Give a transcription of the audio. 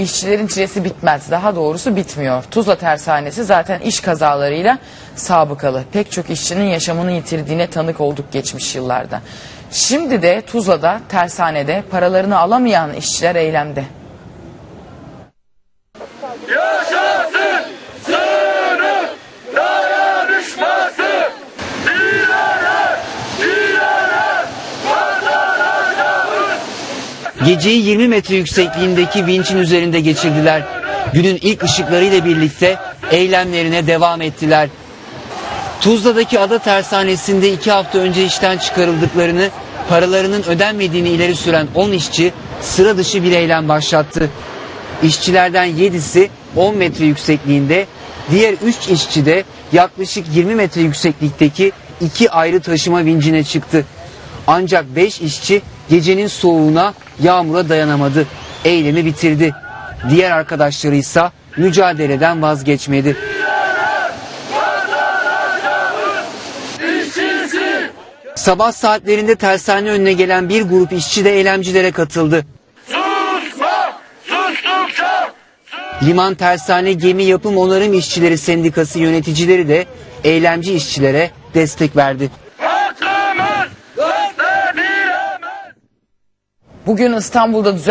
işçilerin çilesi bitmez. Daha doğrusu bitmiyor. Tuzla tersanesi zaten iş kazalarıyla sabıkalı. Pek çok işçinin yaşamını yitirdiğine tanık olduk geçmiş yıllarda. Şimdi de Tuzla'da tersanede paralarını alamayan işçiler eylemde. Yaşasın Geceyi 20 metre yüksekliğindeki vinçin üzerinde geçirdiler. Günün ilk ışıklarıyla birlikte eylemlerine devam ettiler. Tuzla'daki ada tersanesinde iki hafta önce işten çıkarıldıklarını, paralarının ödenmediğini ileri süren 10 işçi sıra dışı bir eylem başlattı. İşçilerden 7'si 10 metre yüksekliğinde, diğer 3 işçi de yaklaşık 20 metre yükseklikteki iki ayrı taşıma vincine çıktı. Ancak 5 işçi gecenin soğuğuna, yağmura dayanamadı. Eylemi bitirdi. Diğer arkadaşları ise mücadeleden vazgeçmedi. Sabah saatlerinde tersane önüne gelen bir grup işçi de eylemcilere katıldı. Susma, sustukça Liman Tersane Gemi Yapım Onarım İşçileri Sendikası yöneticileri de eylemci işçilere destek verdi. Bugün İstanbul'da düzen